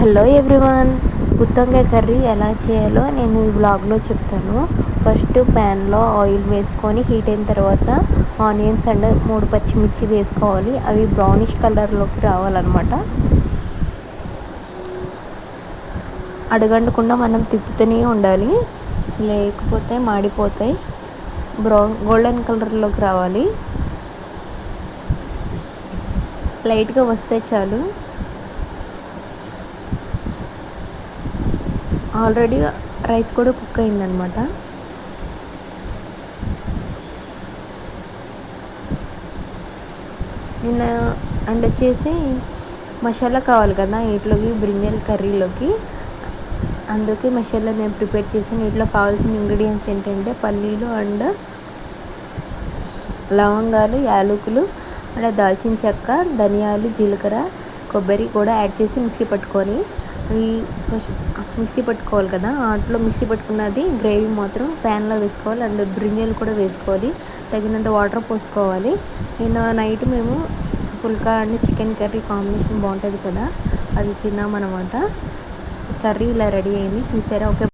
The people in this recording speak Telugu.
హలో ఎవ్రీవన్ గుత్తొంకాయ కర్రీ ఎలా చేయాలో నేను ఈ బ్లాగ్లో చెప్తాను. ఫస్ట్ ప్యాన్లో ఆయిల్ వేసుకొని హీట్ అయిన తర్వాత ఆనియన్స్ అండ్ మూడు పచ్చిమిర్చి వేసుకోవాలి. అవి బ్రౌనిష్ కలర్లోకి రావాలన్నమాట. అడగండకుండా మనం తిప్పుతూనే ఉండాలి. లేకపోతే మాడిపోతాయి. బ్రౌన్ గోల్డెన్ కలర్లోకి రావాలి. లైట్గా వస్తే చాలు. ఆల్రెడీ రైస్ కూడా కుక్ అయిందనమాట. నిన్న అండ్ వచ్చేసి మసాలా కావాలి కదా వీటిలోకి బ్రింజల్ కర్రీలోకి. అందుకే మసాలా నేను ప్రిపేర్ చేసాను వీటిలో కావాల్సిన ఇంగ్రీడియంట్స్ ఏంటంటే పల్లీలు అండ్ లవంగాలు యాలకులు అండ్ దాల్చిన చెక్క ధనియాలు జీలకర్ర కొబ్బరి కూడా యాడ్ చేసి మిక్సీ పట్టుకొని అవి మిక్సీ పట్టుకోవాలి కదా వాటిలో మిక్సీ పట్టుకున్నది గ్రేవీ మాత్రం ప్యాన్లో వేసుకోవాలి అండ్ బ్రింజలు కూడా వేసుకోవాలి. తగినంత వాటర్ పోసుకోవాలి. నిన్న నైట్ మేము phulka and chicken curry combination బాగుంటుంది కదా అది తిన్నామన్నమాట. కర్రీ ఇలా రెడీ అయింది చూసారా? ఓకే.